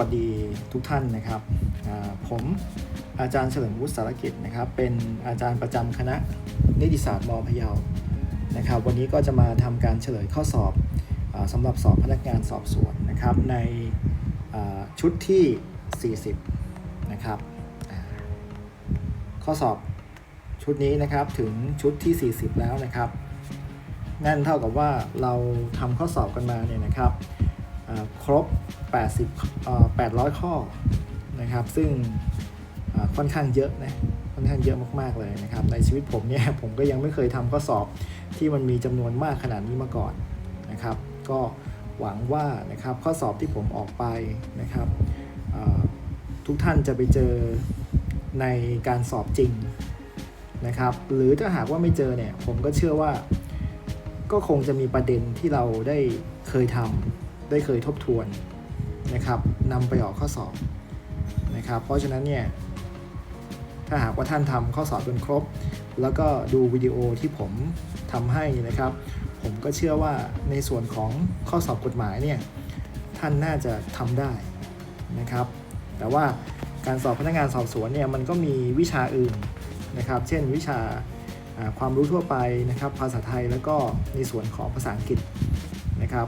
สวัสดีทุกท่านนะครับ ผมอาจารย์เฉลิมวุฒิสารกิจนะครับ เป็นอาจารย์ประจำคณะนิติศาสตร์มพะเยานะครับ วันนี้ก็จะมาทำการเฉลยข้อสอบอาสำหรับสอบพนักงานสอบสวนนะครับ ในชุดที่ 40 นะครับ ข้อสอบชุดนี้นะครับถึงชุดที่ 40 แล้วนะครับนั่นเท่ากับว่าเราทำข้อสอบกันมาเนี่ยนะครับครบ 80เอ่อ800 ข้อนะครับ ซึ่งค่อนข้างเยอะนะค่อนข้างเยอะมากๆเลยนะครับ ในชีวิตผมเนี่ยผมก็ยังไม่เคยทำข้อสอบที่มันมีจำนวนมากขนาดนี้มาก่อนนะครับ ก็หวังว่านะครับข้อสอบที่ผมออกไปนะครับทุกท่านจะไปเจอในการสอบจริงนะครับ หรือถ้าหากว่าไม่เจอเนี่ยผมก็เชื่อว่าก็คงจะมีประเด็นที่เราได้เคยทำได้เคยทบทวน นะครับนำไปออกข้อสอบนะครับ เพราะฉะนั้นเนี่ยถ้าหากว่าท่านทำข้อสอบจนครบ แล้วก็ดูวิดีโอที่ผมทำให้นะครับ ผมก็เชื่อว่าในส่วนของข้อสอบกฎหมายเนี่ยท่านน่าจะทำได้นะครับ แต่ว่าการสอบพนักงานสอบสวนเนี่ยมันก็มีวิชาอื่นนะครับ เช่นวิชาอ่าความรู้ทั่วไปนะครับ ภาษาไทยแล้วก็ในส่วนของภาษาอังกฤษนะครับ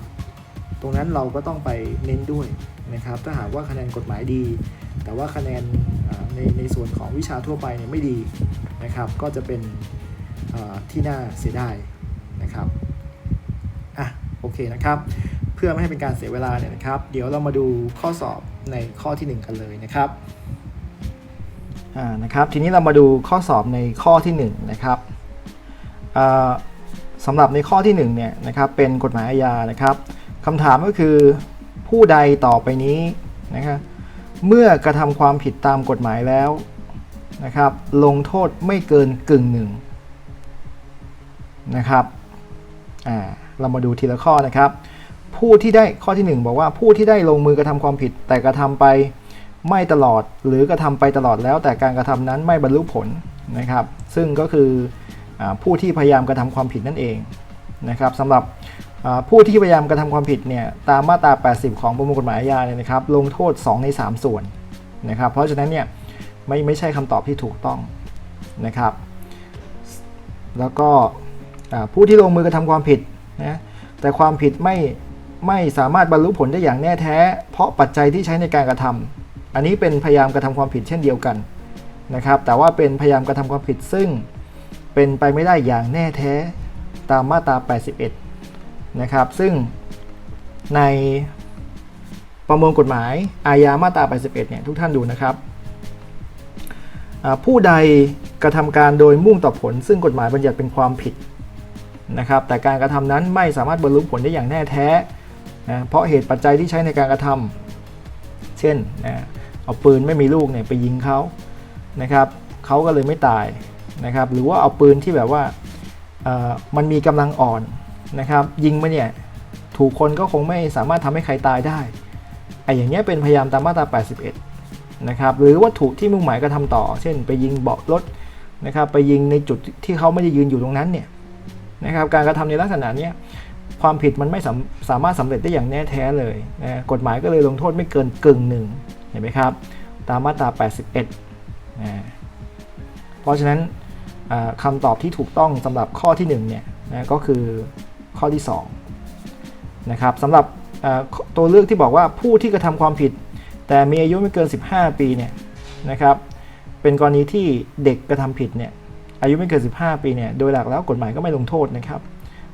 ตรงนั้นเราก็ต้องไปเน้นด้วยนะครับ ถ้าหากว่าคะแนนกฎหมายดี แต่ว่าคะแนนในในส่วนของวิชาทั่วไปเนี่ยไม่ดีนะครับ ก็จะเป็นที่น่าเสียดายนะครับอะโอเคนะครับ เพื่อไม่ให้เป็นการเสียเวลาเนี่ยนะครับ เดี๋ยวเรามาดูข้อสอบในข้อทีหนึ่งกันเลยนะครับอ่านะครับ ทีนี้เรามาดูข้อสอบในข้อที่ 1 นะครับอ่าสำหรับในข้อที่1เนี่ยนะครับเป็นกฎหมายอาญานะครับ คำถามก็คือผู้ใดต่อไปนี้นะครับเมื่อกระทำความผิดตามกฎหมายแล้วนะครับลงโทษไม่เกินกึ่งหนึ่งนะครับอ่าเรามาดูทีละข้อนะครับ ผู้ที่ได้ข้อที่ 1 บอกว่าผู้ที่ได้ลงมือกระทำความผิด แต่กระทำไปไม่ตลอดหรือกระทำไปตลอดแล้ว แต่การกระทำนั้นไม่บรรลุผลนะครับ ซึ่งก็คืออผู้ที่พยายามกระทำความผิดนั่นเองนะครับสำหรับ ผู้ที่พยายามกระทำความผิดเนี่ยตามมาตรา 80 ของประมวลกฎหมายอาญาเนี่ยนะครับลงโทษ 2 ใน 3 ส่วนนะครับเพราะฉะนั้นเนี่ยไม่ไม่ใช่คำตอบที่ถูกต้องนะครับ แล้วก็ผู้ที่ลงมือกระทำความผิดนะแต่ความผิดไม่ไม่สามารถบรรลุผลได้อย่างแน่แท้ เพราะปัจจัยที่ใช้ในการกระทำอันนี้เป็นพยายามกระทำความผิดเช่นเดียวกันนะครับ แต่ว่าเป็นพยายามกระทำความผิดซึ่งเป็นไปไม่ได้อย่างแน่แท้ตามมาตรา 81 นะครับ ซึ่งในประมวลกฎหมายอาญามาตรา 81 เนี่ยทุกท่านดูนะครับ ผู้ใดกระทำการโดยมุ่งต่อผล ซึ่งกฎหมายบัญญัติเป็นความผิดนะครับ แต่การกระทำนั้นไม่สามารถบรรลุผลได้อย่างแน่แท้นะเพราะเหตุปัจจัยที่ใช้ในการกระทำเช่นนะเอาปืนไม่มีลูกเนี่ยไปยิงเขานะครับเขาก็เลยไม่ตายนะครับ หรือว่าเอาปืนที่แบบว่ามันมีกำลังอ่อน นะครับ ยิงมาเนี่ย ถูกคนก็คงไม่สามารถทำให้ใครตายได้ไอ้อย่างเงี้ยเป็นพยายามตามมาตรา 81 นะครับ หรือวัตถุที่มุ่งหมายกระทำต่อ เช่น ไปยิงเบาะรถนะครับ ไปยิงในจุดที่เขาไม่ได้ยืนอยู่ตรงนั้นเนี่ยนะครับ การกระทำในลักษณะเนี้ยความผิดมันไม่สามสามารถสำเร็จได้อย่างแน่แท้เลยนะกฎหมายก็เลยลงโทษไม่เกินกึ่งหนึ่งเห็นไหมครับ ตามมาตรา 81นะเพราะฉะนั้นอ่าคำตอบที่ถูกต้องสำหรับข้อที่1เนี่ยนะก็คือ ข้อที่2นะครับสำหรับตัวเลือกที่บอกว่าผู้ที่กระทำความผิด แต่มีอายุไม่เกิน 15 ปีเนี่ยนะครับเป็นกรณีที่เด็กกระทำผิดเนี่ยอายุไม่เกิน 15 ปีเนี่ยโดยหลักแล้วกฎหมายก็ไม่ลงโทษนะครับ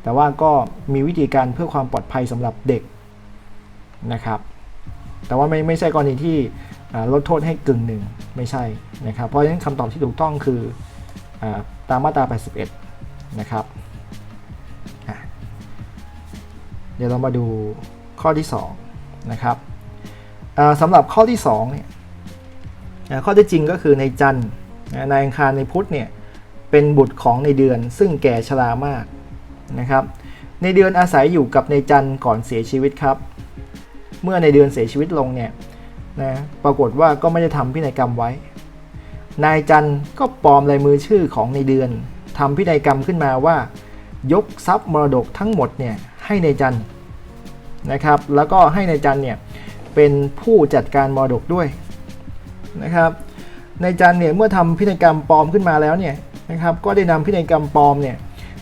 แต่ว่าก็มีวิธีการเพื่อความปลอดภัยสำหรับเด็กนะครับแต่ว่าไม่ไม่ใช่กรณีที่ลดโทษให้กึ่งหนึ่งไม่ใช่นะครับเพราะฉะนั้นคำตอบที่ถูกต้องคืออตามมาตรา 81 นะครับ เดี๋ยวเรามาดูข้อที่2นะครับสำหรับข้อที่2เนี่ยข้อที่จริงก็คือในจันทร์ในอังคารในพุธเนี่ยเป็นบุตรของในเดือนซึ่งแก่ชรามากนะครับ ในเดือนอาศัยอยู่กับในจันทร์ก่อนเสียชีวิตครับ เมื่อในเดือนเสียชีวิตลงเนี่ยนะปรากฏว่าก็ไม่ได้ทำพินัยกรรมไว้ นายจันทร์ก็ปลอมลายมือชื่อของในเดือนทำพินัยกรรมขึ้นมาว่า ยกทรัพย์มรดกทั้งหมดเนี่ย ให้ในจันนะครับ แล้วก็ให้ในจันเนี่ยเป็นผู้จัดการมรดกด้วยนะครับ ในจันเนี่ยเมื่อทำพินัยกรรมปลอมขึ้นมาแล้วเนี่ยนะครับ ก็ได้นำพินัยกรรมปลอมเนี่ย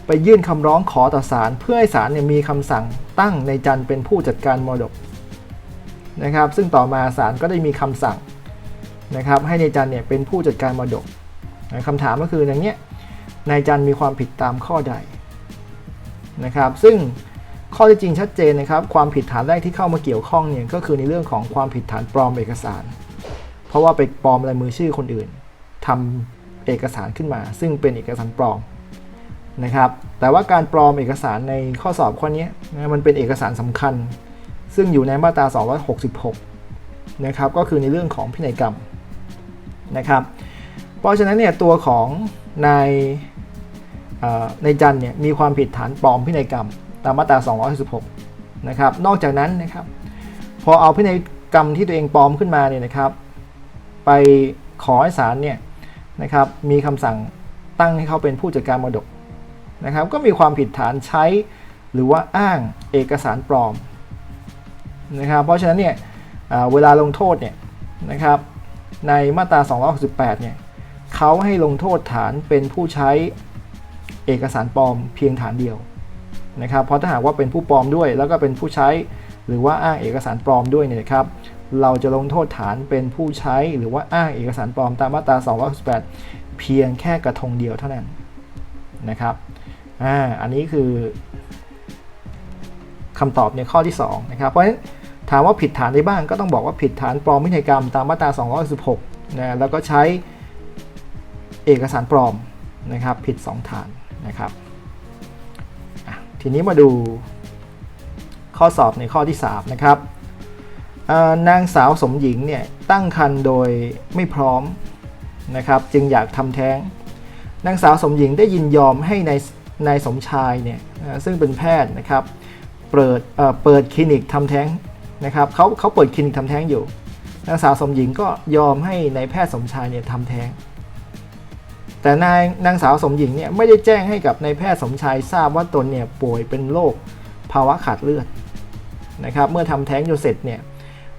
ไปยื่นคำร้องขอต่อศาลเพื่อให้ศาลเนี่ยมีคำสั่งตั้งในจันเป็นผู้จัดการมรดกนะครับ ซึ่งต่อมาศาลก็ได้มีคำสั่งนะครับ ให้ในจันเนี่ยเป็นผู้จัดการมรดกนะคำถามก็คืออย่างเนี้ยนายจันมีความผิดตามข้อใดนะครับ ซึ่ง ข้อที่จริงชัดเจนนะครับ ความผิดฐานแรกที่เข้ามาเกี่ยวข้องเนี่ยก็คือในเรื่องของความผิดฐานปลอมเอกสาร เพราะว่าไปปลอมลายมือชื่อคนอื่นทำเอกสารขึ้นมา ซึ่งเป็นเอกสารปลอมนะครับ แต่ว่าการปลอมเอกสารในข้อสอบข้อนี้นะมันเป็นเอกสารสำคัญ ซึ่งอยู่ในมาตรา 266 นะครับ ก็คือในเรื่องของพินัยกรรมนะครับ เพราะฉะนั้นเนี่ยตัวของนายเอ่อนจันเนี่ยมีความผิดฐานปลอมพินัยกรรม ตามมาตรา216นะครับ นอกจากนั้นนะครับพอเอาพินัยกรรมที่ตัวเองปลอมขึ้นมาเนี่ยนะครับ ไปขอให้ศาลเนี่ยนะครับมีคำสั่งตั้งให้เขาเป็นผู้จัดการมรดกนะครับ ก็มีความผิดฐานใช้หรือว่าอ้างเอกสารปลอมนะครับ เพราะฉะนั้นเนี่ยเวลาลงโทษเนี่ยนะครับ ในมาตรา 268 เนี่ยเขาให้ลงโทษฐานเป็นผู้ใช้เอกสารปลอมเพียงฐานเดียว นะครับเพราะถ้าหากว่าเป็นผู้ปลอมด้วย แล้วก็เป็นผู้ใช้ หรือว่าอ้างเอกสารปลอมด้วยเนี่ยครับเราจะลงโทษฐานเป็นผู้ใช้หรือว่าอ้างเอกสารปลอมตามมาตรา268 เพียงแค่กระทงเดียวเท่านั้นนะครับอ่าอันนี้คือคำตอบในข้อที่2นะครับเพราะฉะนั้นถามว่าผิดฐานได้บ้างก็ต้องบอกว่าผิดฐานปลอมพินัยกรรมตามมาตรา216นะแล้วก็ใช้เอกสารปลอมนะครับผิด 2 ฐานนะครับ ทีนี้มาดูข้อสอบในข้อที่ 3 นะครับนางสาวสมหญิงเนี่ยตั้งครรภ์โดยไม่พร้อมนะครับจึงอยากทำแท้ง นางสาวสมหญิงได้ยินยอมให้ในายนายสมชายเนี่ยซึ่งเป็นแพทย์นะครับเปิดเปิดคลินิกทำแท้งนะครับเขาเขาเปิดคลินิกทำแท้งอยู่ นางสาวสมหญิงก็ยอมให้ในายแพทย์สมชายเนี่ยทำแท้ง แต่นายนางสาวสมหญิงเนี่ยไม่ได้แจ้งให้กับนายแพทย์สมชายทราบว่าตนเนี่ยป่วยเป็นโรคภาวะขาดเลือดนะครับ เมื่อทำแท้งจนเสร็จเนี่ย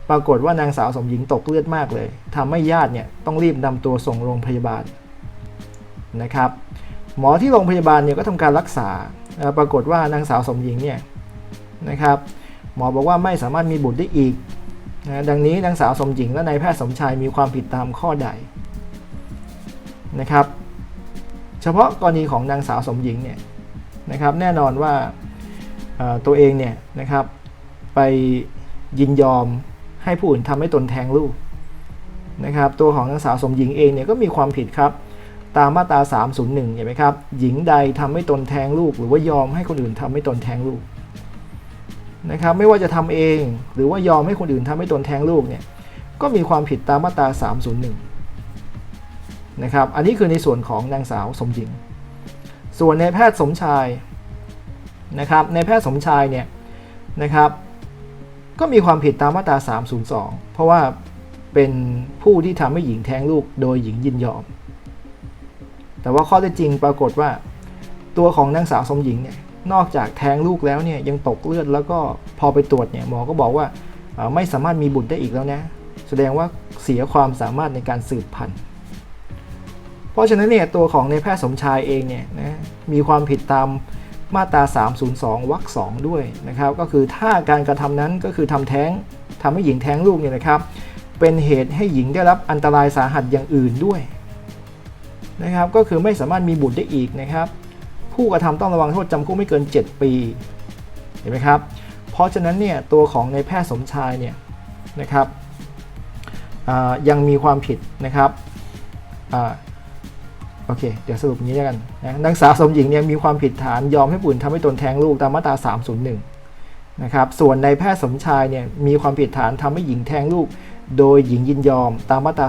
ปรากฏว่านางสาวสมหญิงตกเลือดมากเลยทำให้ญาติเนี่ยต้องรีบนำตัวส่งโรงพยาบาลนะครับ หมอที่โรงพยาบาลเนี่ยก็ทำการรักษา ปรากฏว่านางสาวสมหญิงเนี่ยนะครับหมอบอกว่าไม่สามารถมีบุตรได้อีกนะดังนี้นางสาวสมหญิงและนายแพทย์สมชายมีความผิดตามข้อใดนะครับ เฉพาะกรณีของนางสาวสมหญิงเนี่ยนะครับแน่นอนว่าตัวเองเนี่ยนะครับไปยินยอมให้ผู้อื่นทำให้ตนแทงลูกนะครับตัวของนางสาวสมหญิงเองเนี่ยก็มีความผิดครับตามมาตรา 301เห็นไหมครับ หญิงใดทำให้ตนแท้งลูก หรือว่ายอมให้คนอื่นทำให้ตนแท้งลูกนะครับ ไม่ว่าจะทำเองหรือว่ายอมให้คนอื่นทำให้ตนแท้งลูกเนี่ย ก็มีความผิดตามมาตรา 301 นะครับ อันนี้คือในส่วนของนางสาวสมหญิง ส่วนในแพทย์สมชายนะครับ ในแพทย์สมชายเนี่ยนะครับ ก็มีความผิดตามมาตรา 302 เพราะว่าเป็นผู้ที่ทำให้หญิงแท้งลูกโดยหญิงยินยอม แต่ว่าข้อเท็จจริงปรากฏว่า ตัวของนางสาวสมหญิงเนี่ยนอกจากแท้งลูกแล้วเนี่ยยังตกเลือดแล้วก็พอไปตรวจเนี่ยหมอก็บอกว่าไม่สามารถมีบุตรได้อีกแล้วนะ แสดงว่าเสียความสามารถในการสืบพันธุ์ เพราะฉะนั้นเนี่ยตัวของในแพทย์สมชายเองเนี่ยนะมีความผิดตามมาตรา 302 วรรคสองด้วยนะครับ ก็คือถ้าการกระทำนั้นก็คือทำแท้งทำให้หญิงแท้งลูกเนี่ยนะครับ เป็นเหตุให้หญิงได้รับอันตรายสาหัสอย่างอื่นด้วยนะครับ ก็คือไม่สามารถมีบุตรได้อีกนะครับ ผู้กระทำต้องระวังโทษจำคุกไม่เกิน 7 ปี เห็นไหมครับ เพราะฉะนั้นเนี่ยตัวของในแพทย์สมชายเนี่ยนะครับยังมีความผิดนะครับ โอเค เดี๋ยวสรุปงี้แล้วกันนะนางสาวสมหญิงเนี่ยมีความผิดฐานยอมให้ผู้อื่นทำให้ตนแท้งลูกตามมาตรา 301 นะครับ ส่วนในแพทย์สมชายเนี่ยมีความผิดฐานทำให้หญิงแท้งลูก โดยหญิงยินยอมตามมาตรา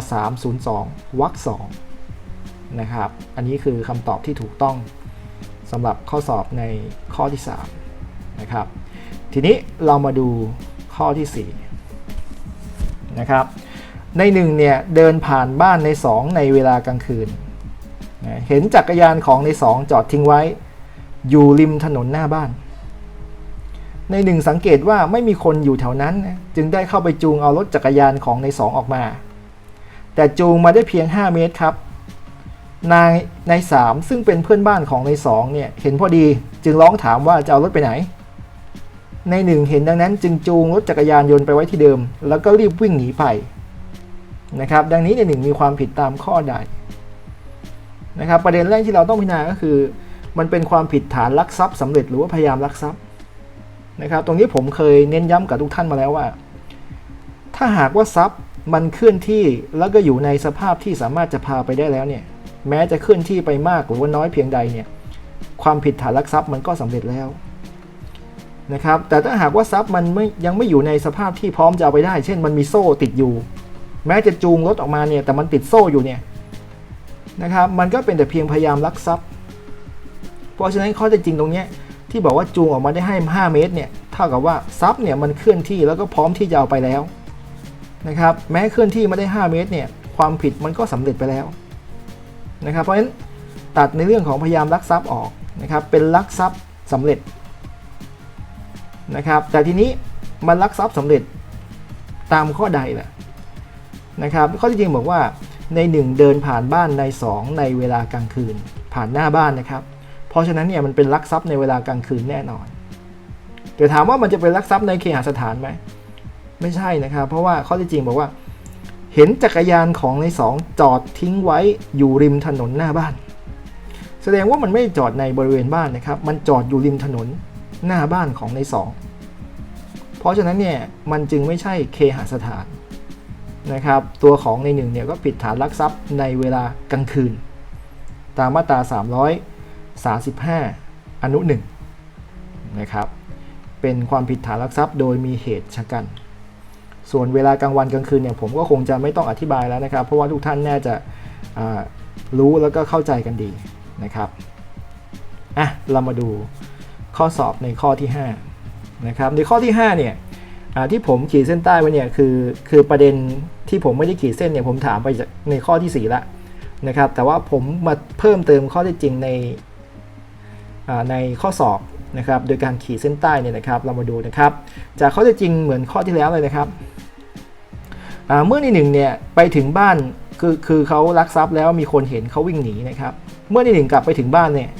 302 วรรค2นะครับ อันนี้คือคำตอบที่ถูกต้องสำหรับข้อสอบในข้อที่ 3 นะครับ ทีนี้เรามาดูข้อที่ 4 นะครับ ในหนึ่งเนี่ยเดินผ่านบ้านใน 2 ในเวลากลางคืน เห็นจักรยานของในสองจอดทิ้งไว้ อยู่ริมถนนหน้าบ้าน ในหนึ่งสังเกตว่าไม่มีคนอยู่แถวนั้น จึงได้เข้าไปจูงเอารถจักรยานของในสองออกมา แต่จูงมาได้เพียง 5 เมตรครับ นายในสามซึ่งเป็นเพื่อนบ้านของในสองเนี่ยเห็นพอดีจึงร้องถามว่าจะเอารถไปไหน ในหนึ่งเห็นดังนั้นจึงจูงรถจักรยานยนต์ไปไว้ที่เดิม แล้วก็รีบวิ่งหนีไปนะครับ ดังนี้ในหนึ่งมีความผิดตามข้อใด นะครับประเด็นแรกที่เราต้องพิจารณาก็คือ มันเป็นความผิดฐานลักทรัพย์สำเร็จหรือว่าพยายามลักทรัพย์นะครับ ตรงนี้ผมเคยเน้นย้ำกับทุกท่านมาแล้วว่า ถ้าหากว่าทรัพย์มันเคลื่อนที่แล้วก็อยู่ในสภาพที่สามารถจะพาไปได้แล้วเนี่ย แม้จะเคลื่อนที่ไปมากหรือว่าน้อยเพียงใดเนี่ย ความผิดฐานลักทรัพย์มันก็สำเร็จแล้วนะครับ แต่ถ้าหากว่าทรัพย์มันไม่ยังไม่อยู่ในสภาพที่พร้อมจะเอาไปได้ เช่น มันมีโซ่ติดอยู่ แม้จะจูงรถออกมาเนี่ย แต่มันติดโซ่อยู่เนี่ย นะครับมันก็เป็นแต่เพียงพยายามลักทรัพย์ เพราะฉะนั้นข้อเท็จจริงตรงนี้ที่บอกว่าจูงออกมาได้ให้ 5 เมตรเนี่ยเท่ากับว่าทรัพย์เนี่ยมันเคลื่อนที่แล้วก็พร้อมที่จะเอาไปแล้วนะครับแม้เคลื่อนที่มาได้ 5 เมตรเนี่ยความผิดมันก็สำเร็จไปแล้วนะครับเพราะฉะนั้นตัดในเรื่องของพยายามลักทรัพย์ออกนะครับเป็นลักทรัพย์สำเร็จนะครับแต่ทีนี้มันลักทรัพย์สำเร็จตามข้อใดล่ะนะครับข้อที่จริงบอกว่า ใน 1 เดินผ่านบ้านใน 2 ในเวลากลางคืน ผ่านหน้าบ้านนะครับ เพราะฉะนั้นเนี่ยมันเป็นลักทรัพย์ในเวลากลางคืนแน่นอน แต่ถามว่ามันจะเป็นลักทรัพย์ในเคหสถานไหมไม่ใช่นะครับ เพราะว่าข้อที่จริงบอกว่า เห็นจักรยานของในสองจอดทิ้งไว้อยู่ริมถนนหน้าบ้าน แสดงว่ามันไม่จอดในบริเวณบ้านนะครับ มันจอดอยู่ริมถนนหน้าบ้านของในสองเพราะฉะนั้นเนี่ยมันจึงไม่ใช่เคหสถาน นะครับ ตัวของในหนึ่งเนี่ยก็ผิดฐานลักทรัพย์ในเวลากลางคืน ตามมาตรา 335 อนุ1นะครับ เป็นความผิดฐานลักทรัพย์โดยมีเหตุชะกัน ส่วนเวลากลางวันกลางคืนเนี่ยผมก็คงจะไม่ต้องอธิบายแล้วนะครับ เพราะว่าทุกท่านน่าจะรู้แล้วก็เข้าใจกันดีนะครับอะเรามาดูข้อสอบในข้อที่5นะครับในข้อที่5เนี่ยที่ผมขีดเส้นใต้ไว้เนี่ยคือคือประเด็น ที่ผมไม่ได้ขีดเส้นเนี่ยผมถามไปในข้อที่4ละนะครับ แต่ว่าผมมาเพิ่มเติมข้อท็จจริงในในข้อสอบนะครับ โดยการขีดเส้นใต้เนี่ยนะครับ เรามาดูนะครับ จากข้อท็จจริงเหมือนข้อที่แล้วเลยนะครับเมื่อในหนึ่งเนี่ยไปถึงบ้านคือคือเขาลักทรัพย์แล้วมีคนเห็นเขาวิ่งหนีนะครับ เมื่อในหนึ่งกลับไปถึงบ้านเนี่ย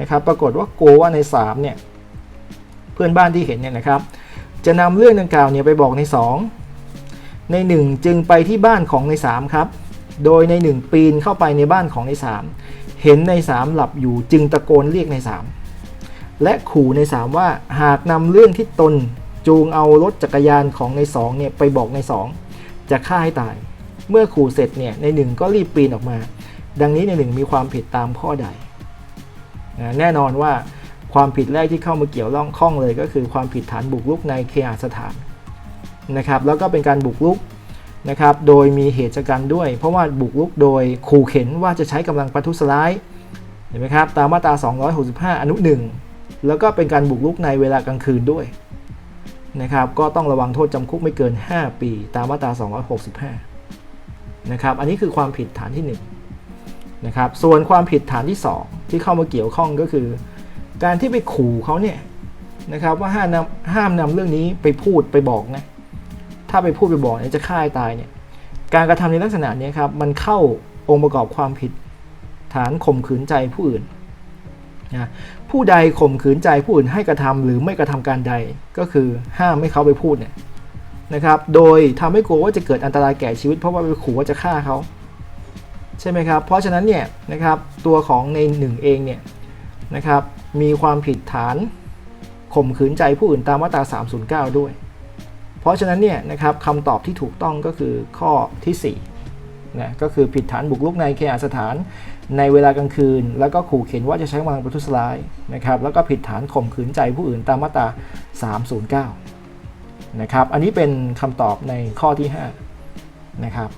นะครับ ปรากฏว่าโกว่าใน3เนี่ยเพื่อนบ้านที่เห็นเนี่ยนะครับ จะนำเรื่องดังกล่าวเนี่ยไปบอกใน 2 ใน 1 จึงไปที่บ้านของใน 3 ครับ โดยใน 1 ปีนเข้าไปในบ้านของใน 3 เห็นใน 3 หลับอยู่จึงตะโกนเรียกใน 3 และขู่ใน 3 ว่าหากนำเรื่องที่ตนจูงเอารถจักรยานของใน2เนี่ยไปบอกใน 2 จะฆ่าให้ตาย เมื่อขู่เสร็จเนี่ยใน 1 ก็รีบปีนออกมา ดังนี้ใน 1 มีความผิดตามข้อใด แน่นอนว่าความผิดแรกที่เข้ามาเกี่ยวล่องข้องเลยก็คือความผิดฐานบุกรุกในเคหสถาน นะครับแล้วก็เป็นการบุกรุกนะครับโดยมีเหตุการณ์ด้วย เพราะว่าบุกรุกโดยขู่เข็นว่าจะใช้กำลังประทุษร้ายเห็นไหมครับตามมาตรา 265 อนุ 1 แล้วก็เป็นการบุกรุกในเวลากลางคืนด้วยนะครับก็ต้องระวังโทษจำคุกไม่เกิน 5 ปี ตามมาตรา 265 นะครับอันนี้คือความผิดฐานที่ 1 นะครับส่วนความผิดฐานที่ 2 ที่เข้ามาเกี่ยวข้องก็คือ การที่ไปขู่เขาเนี่ยนะครับว่าห้ามนำห้ามนำเรื่องนี้ไปพูดไปบอกนะ ถ้าไปพูดไปบอกเนี่ยจะฆ่าให้ตายเนี่ยการกระทำในลักษณะนี้ครับมันเข้าองค์ประกอบความผิด ฐานข่มขืนใจผู้อื่นนะผู้ใดข่มขืนใจผู้อื่นให้กระทำหรือไม่กระทำการใดก็คือห้ามไม่เขาไปพูดเนี่ยนะครับ โดยทำให้กลัวว่าจะเกิดอันตรายแก่ชีวิตเพราะว่าไปขู่ว่าจะฆ่าเขาใช่ไหมครับ เพราะฉะนั้นเนี่ยนะครับตัวของในหนึ่งเองเนี่ยนะครับมีความผิดฐานข่มขืนใจผู้อื่นตามมาตรา 309 ด้วย เพราะฉะนั้นเนี่ยนะครับคำตอบที่ถูกต้องก็คือข้อที่4นะก็คือผิดฐานบุกรุกในเคหสถาน ในเวลากลางคืน แล้วก็ขู่เข็นว่าจะใช้กำลังประทุษร้ายนะครับแล้วก็ผิดฐานข่มขืนใจผู้อื่นตามมาตรา 309นะครับอันนี้เป็นคำตอบในข้อที่5นะครับ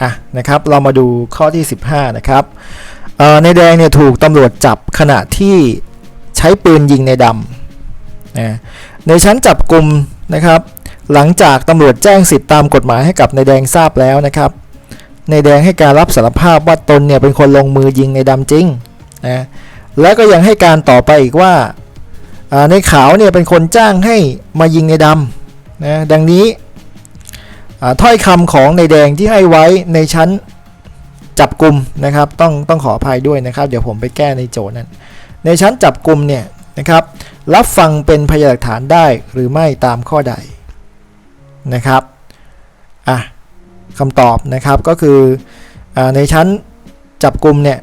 อะนะครับเรามาดูข้อที่ 15นะครับในแดงเนี่ยถูกตำรวจจับขณะที่ใช้ปืนยิงในดำนะ ในชั้นจับกลุ่มนะครับ หลังจากตำรวจแจ้งสิทธิตามกฎหมายให้กับในแดงทราบแล้วนะครับในแดงให้การรับสารภาพว่าตนเนี่ยเป็นคนลงมือยิงในดำจริงนะและก็ยังให้การต่อไปอีกว่าในขาวเนี่ยเป็นคนจ้างให้มายิงในดำนะดังนี้ถ้อยคำของในแดงที่ให้ไว้ในชั้นจับกลุ่มนะครับ ต้องต้องขออภัยด้วยนะครับ เดี๋ยวผมไปแก้ในโจทย์นั้น ในชั้นจับกลุ่มเนี่ย นะครับ รับฟังเป็นพยานหลักฐานได้หรือไม่ตามข้อใดนะครับอะคำตอบนะครับก็คืออในชั้นจับกลุ่มเนี่ย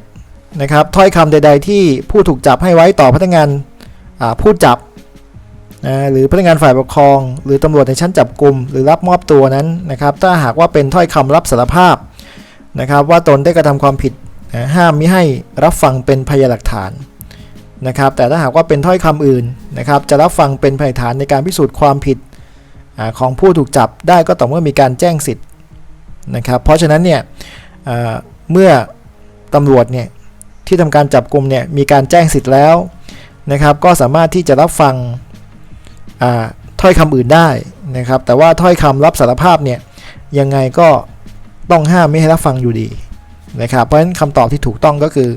นะครับถ้อยคำใด ๆ ที่ผู้ถูกจับให้ไว้ต่อพนักงานผู้จับนะหรือพนักงานฝ่ายปกครอง หรือตำรวจในชั้นจับกลุ่มหรือรับมอบตัวนั้นนะครับ ถ้าหากว่าเป็นถ้อยคำรับสารภาพนะครับ ว่าตนได้กระทำความผิดนะห้ามมิให้รับฟังเป็นพยานหลักฐาน นะครับแต่ถ้าหากว่าเป็นถ้อยคำอื่นนะครับจะรับฟังเป็นพยานฐานในการพิสูจน์ความผิดอของผู้ถูกจับได้ก็ต่อเมื่อมีการแจ้งสิทธิ์นะครับเพราะฉะนั้นเนี่ยเมื่อตำรวจเนี่ยที่ทำการจับกลุ่มเนี่ยมีการแจ้งสิทธิ์แล้วนะครับก็สามารถที่จะรับฟังถ้อยคำอื่นได้นะครับแต่ว่าถ้อยคำรับสารภาพเนี่ยยังไงก็ต้องห้ามไม่ให้รับฟังอยู่ดีนะครับเพราะฉะนั้นคำตอบที่ถูกต้องก็คือ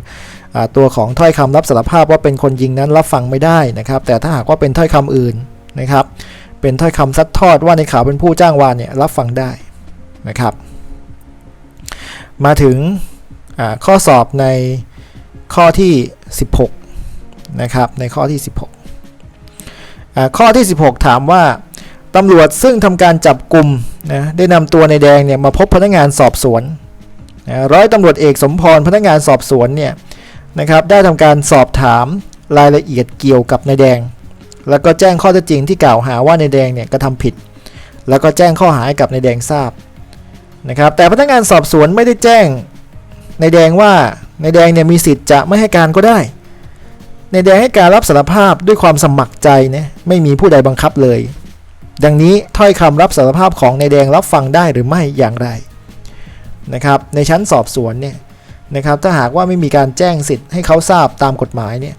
ตัวของถ้อยคำรับสารภาพว่าเป็นคนยิงนั้นรับฟังไม่ได้นะครับ แต่ถ้าหากว่าเป็นถ้อยคำอื่นนะครับ เป็นถ้อยคำซัดทอดว่าในข่าวเป็นผู้จ้างวานเนี่ยรับฟังได้นะครับ มาถึงข้อสอบในข้อที่ 16นะครับในข้อที่ 16 ข้อที่ 16 ถามว่าตำรวจซึ่งทำการจับกลุ่มนะได้นำตัวในแดงเนี่ยมาพบพนักงานสอบสวนนะร้อยตำรวจเอกสมพรพนักงานสอบสวนเนี่ย นะครับได้ทำการสอบถามรายละเอียดเกี่ยวกับนายแดง แล้วก็แจ้งข้อเท็จจริงที่กล่าวหาว่านายแดงเนี่ยกระทำผิด แล้วก็แจ้งข้อหาให้กับนายแดงทราบนะครับแต่พนักงานสอบสวนไม่ได้แจ้งในแดงว่าในแดงเนี่ยมีสิทธิ์จะไม่ให้การก็ได้ในแดงให้การรับสารภาพด้วยความสมัครใจนะไม่มีผู้ใดบังคับเลย ดังนี้ถ้อยคำรับสารภาพของในแดงรับฟังได้หรือไม่อย่างไรนะครับในชั้นสอบสวนเนี่ย นะครับถ้าหากว่าไม่มีการแจ้งสิทธิ์ให้เขาทราบตามกฎหมายเนี่ย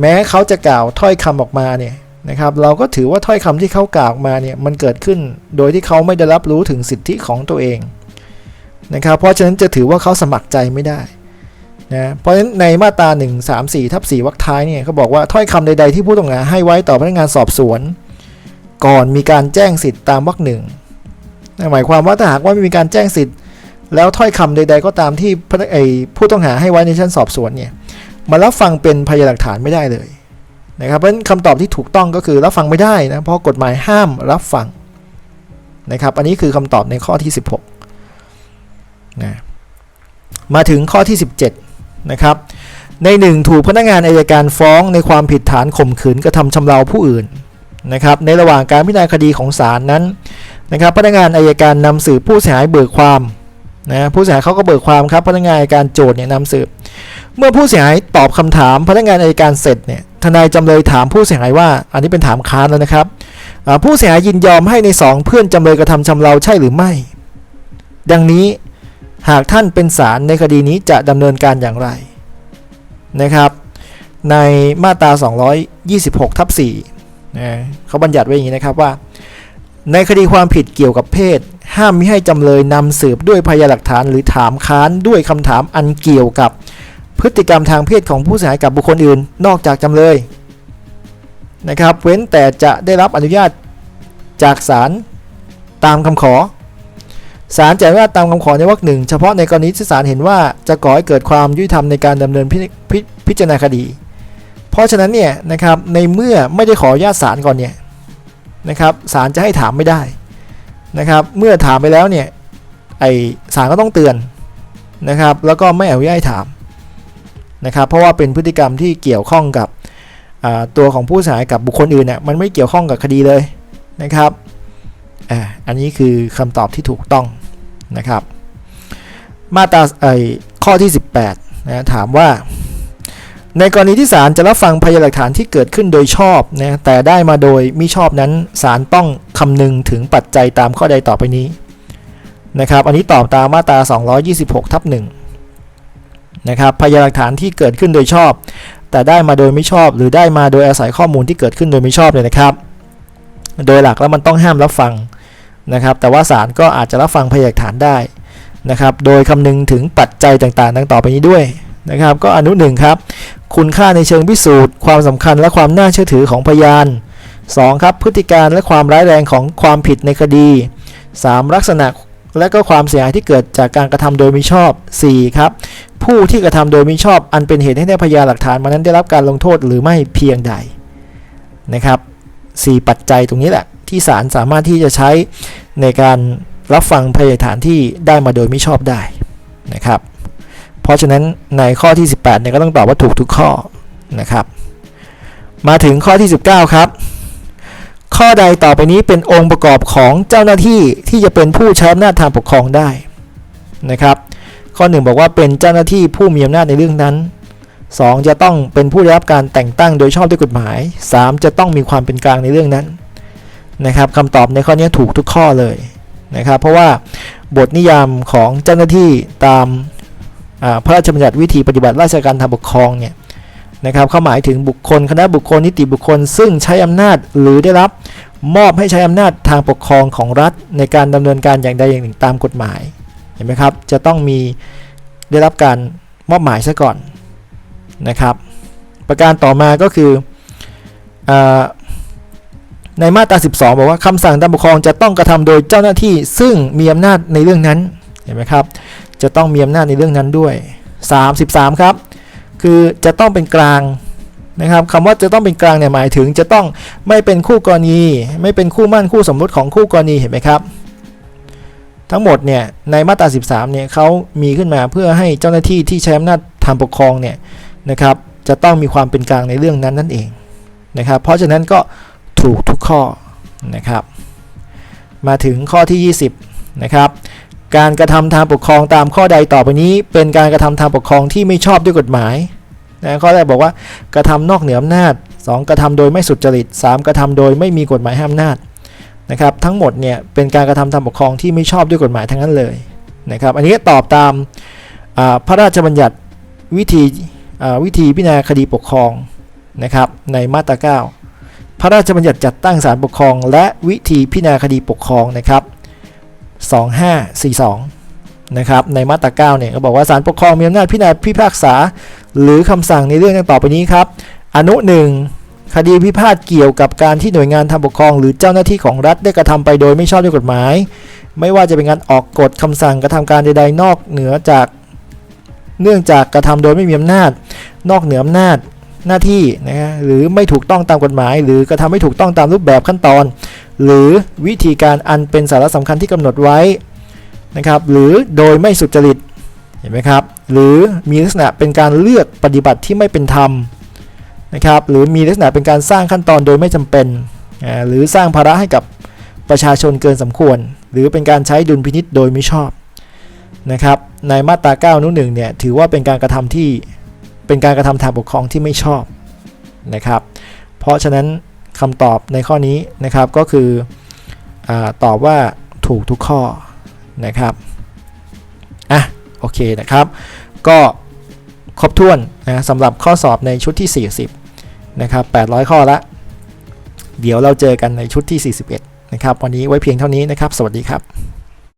แม้เขาจะกล่าวถ้อยคำออกมาเนี่ยนะครับเราก็ถือว่าถ้อยคำที่เขากล่าวออกมาเนี่ยมันเกิดขึ้นโดยที่เขาไม่ได้รับรู้ถึงสิทธิของตัวเองนะครับเพราะฉะนั้นจะถือว่าเขาสมัครใจไม่ได้นะเพราะฉะนั้นในมาตรา1 3 4ทับ4วรรคท้ายเนี่ยเขาบอกว่าถ้อยคำใดๆที่ผู้ต้องหาให้ไว้ต่อพนักงานสอบสวน ก่อนมีการแจ้งสิทธิ์ตามวรรคหนึ่งหมายความว่าถ้าหากว่าไม่มีการแจ้งสิทธิ์ แล้วถ้อยคำใด ๆ ก็ตามที่ไอผู้ต้องหาให้ไว้ในชั้นสอบสวนเนี่ยมารับฟังเป็นพยานหลักฐานไม่ได้เลยนะครับเพราะฉะนั้นคำตอบที่ถูกต้องก็คือรับฟังไม่ได้นะเพราะกฎหมายห้ามรับฟังนะครับอันนี้คือคำตอบในข้อที่ 16นะมาถึงข้อที่ 17นะครับในหนึ่งถูกพนักงานอายการฟ้องในความผิดฐานข่มขืนกระทำชำเราผู้อื่นนะครับในระหว่างการพิจารณาคดีของศาลนั้นนะครับพนักงานอายการนำสืบผู้เสียหายเบิกความ นะผู้เสียหายเขาก็เบิกความครับพนักงานอายการโจทย์เนี่ยนำสืบ เมื่อผู้เสียหายตอบคำถามพนักงานอายการเสร็จเนี่ยทนายจำเลยถามผู้เสียหายว่า อันนี้เป็นถามค้านแล้วนะครับผู้เสียหายยินยอมให้ในสองเพื่อนจำเลยกระทำชำเราใช่หรือไม่ ดังนี้หากท่านเป็นศาลในคดีนี้จะดำเนินการอย่างไรนะครับ ในมาตรา 226ทับ4นะเขาบัญญัติไว้อย่างนี้นะครับว่า ในคดีความผิดเกี่ยวกับเพศ ห้ามมิให้จำเลยนำสืบด้วยพยานหลักฐานหรือถามค้านด้วยคำถามอันเกี่ยวกับ พฤติกรรมทางเพศของผู้เสียหายกับบุคคลอื่น นอกจากจำเลยนะครับเว้นแต่จะได้รับอนุญาตจากศาลตามคำขอศาลจะอนุญาตตามคำขอในวรรคหนึ่งเฉพาะในกรณีที่ศาลเห็นว่าจะก่อให้เกิดความยุติธรรมในการดำเนินพิพพิจารณาคดี เพราะฉะนั้นเนี่ยนะครับในเมื่อไม่ได้ขออนุญาตศาลก่อนเนี่ยนะครับศาลจะให้ถามไม่ได้ นะครับเมื่อถามไปแล้วเนี่ยไอศาลก็ต้องเตือนนะครับแล้วก็ไม่อนุญาตให้ถามนะครับเพราะว่าเป็นพฤติกรรมที่เกี่ยวข้องกับตัวของผู้เสียหายกับบุคคลอื่นเนี่ยมันไม่เกี่ยวข้องกับคดีเลยนะครับออันนี้คือคำตอบที่ถูกต้องนะครับ มาตราไอข้อที่ 18นะถามว่า ในกรณีที่ศาลจะรับฟังพยานหลักฐานที่เกิดขึ้นโดยชอบนะแต่ได้มาโดยมิชอบนั้นศาลต้องคำนึงถึงปัจจัยตามข้อใดต่อไปนี้นะครับอันนี้ตอบตามมาตรา 226ทับ1นะครับพยานหลักฐานที่เกิดขึ้นโดยชอบ แต่ได้มาโดยไม่ชอบ หรือได้มาโดยอาศัยข้อมูลที่เกิดขึ้นโดยไม่ชอบเลยนะครับ โดยหลักแล้วมันต้องห้ามรับฟังนะครับ แต่ว่าศาลก็อาจจะรับฟังพยานหลักฐานได้นะครับ โดยคำนึงถึงปัจจัยต่างๆ ดังต่อไปนี้ด้วย นะครับ ก็อนุหนึ่งครับ คุณค่าในเชิงพิสูจน์ ความสำคัญและความน่าเชื่อถือของพยาน 2. ครับพฤติการและความร้ายแรงของความผิดในคดี 3. ลักษณะและก็ความเสียหายที่เกิดจากการกระทำโดยมิชอบ 4. ครับ ผู้ที่กระทำโดยมิชอบ อันเป็นเหตุให้ได้พยานหลักฐานมานั้นได้รับการลงโทษหรือไม่เพียงใดนะครับ 4 ปัจจัยตรงนี้แหละ ที่ศาลสามารถที่จะใช้ในการรับฟังพยานฐานที่ได้มาโดยมิชอบได้นะครับ เพราะฉะนั้นในข้อที่ 18เนี่ยก็ต้องตอบว่าถูกทุกข้อนะครับ มาถึงข้อที่ 19 ครับ ข้อใดต่อไปนี้เป็นองค์ประกอบของเจ้าหน้าที่ที่จะเป็นผู้ใช้อำนาจทางปกครองได้นะครับ ข้อ 1 บอกว่าเป็นเจ้าหน้าที่ผู้มีอำนาจในเรื่องนั้น 2 จะต้องเป็นผู้ได้รับการแต่งตั้งโดยชอบด้วยกฎหมาย 3 จะต้องมีความเป็นกลางในเรื่องนั้นนะครับคำตอบในข้อนี้ถูกทุกข้อเลยนะครับ เพราะว่าบทนิยามของเจ้าหน้าที่ตาม พระราชบัญญัติวิธีปฏิบัติราชการทางปกครองเนี่ยนะครับเขาหมายถึงบุคคลคณะบุคคลนิติบุคคล ซึ่งใช้อำนาจหรือได้รับมอบให้ใช้อำนาจทางปกครองของรัฐ ในการดำเนินการอย่างใดอย่างหนึ่งตามกฎหมายเห็นไหมครับจะต้องมีได้รับการมอบหมายซะก่อนนะครับ ประการต่อมาก็คืออในมาตรา 12 บอกว่าคำสั่งตามปกครองจะต้องกระทำโดยเจ้าหน้าที่ซึ่งมีอำนาจในเรื่องนั้นเห็นไหมครับ จะต้องมีอำนาจในเรื่องนั้นด้วย 33 ครับ คือจะต้องเป็นกลางนะครับคำว่าจะต้องเป็นกลางเนี่ยหมายถึงจะต้องไม่เป็นคู่กรณี ไม่เป็นคู่มั่นคู่สมรสของคู่กรณีเห็นไหมครับ ทั้งหมดเนี่ยในมาตรา 13 เนี่ยเขามีขึ้นมาเพื่อให้เจ้าหน้าที่ที่ใช้อำนาจทางปกครองเนี่ยนะครับจะต้องมีความเป็นกลางในเรื่องนั้นนั่นเองนะครับ เพราะฉะนั้นก็ถูกทุกข้อนะครับ มาถึงข้อที่ 20 นะครับ การกระทำทางปกครองตามข้อใดต่อไปนี้ เป็นการกระทำทางปกครองที่ไม่ชอบด้วยกฎหมายนะข้อแรกบอกว่ากระทำนอกเหนืออำนาจ 2 กระทำโดยไม่สุจริต 3 กระทำโดยไม่มีกฎหมายห้ามอำนาจนะครับทั้งหมดเนี่ยเป็นการกระทำทางปกครองที่ไม่ชอบด้วยกฎหมายทั้งนั้นเลยนะครับอันนี้ตอบตามพระราชบัญญัติวิธีวิธีพิจารณาคดีปกครองนะครับในมาตรา 9 พระราชบัญญัติจัดตั้งศาลปกครอง และวิธีพิจารณาคดีปกครองนะครับ 2542 นะครับในมาตรา 9 เนี่ยก็บอกว่าศาลปกครองมีอำนาจพิจารณาพิพากษา หรือคำสั่งในเรื่องดังต่อไปนี้ครับ อนุ 1 คดีพิพาทเกี่ยวกับการที่หน่วยงานทางปกครอง หรือเจ้าหน้าที่ของรัฐได้กระทำไปโดยไม่ชอบด้วยกฎหมาย ไม่ว่าจะเป็นการออกกฎคำสั่งกระทำการใดๆ นอกเหนือจากเนื่องจากกระทำโดยไม่มีอำนาจ นอกเหนืออำนาจหน้าที่นะฮะหรือไม่ถูกต้องตามกฎหมาย หรือกระทำไม่ถูกต้องตามรูปแบบขั้นตอน หรือวิธีการอันเป็นสาระสำคัญที่กำหนดไว้นะครับ หรือโดยไม่สุจริตเห็นไหมครับ หรือมีลักษณะเป็นการเลือกปฏิบัติที่ไม่เป็นธรรมนะครับ หรือมีลักษณะเป็นการสร้างขั้นตอนโดยไม่จำเป็น หรือสร้างภาระให้กับประชาชนเกินสมควร หรือเป็นการใช้ดุลพินิษโดยไม่ชอบนะครับ ในมาตรา9นุหนึ่งเนี่ยถือว่าเป็นการกระทำที่เป็นการกระทำทางปกครองที่ไม่ชอบนะครับ เพราะฉะนั้น คำตอบในข้อนี้นะครับก็คืออตอบว่าถูกทุกข้อนะครับอะโอเคนะครับ ก็ครบถ้วนนะสำหรับข้อสอบในชุดที่ 40นะครับ800 ข้อละ เดี๋ยวเราเจอกันในชุดที่ 41นะครับวันนี้ไว้เพียงเท่านี้นะครับ สวัสดีครับ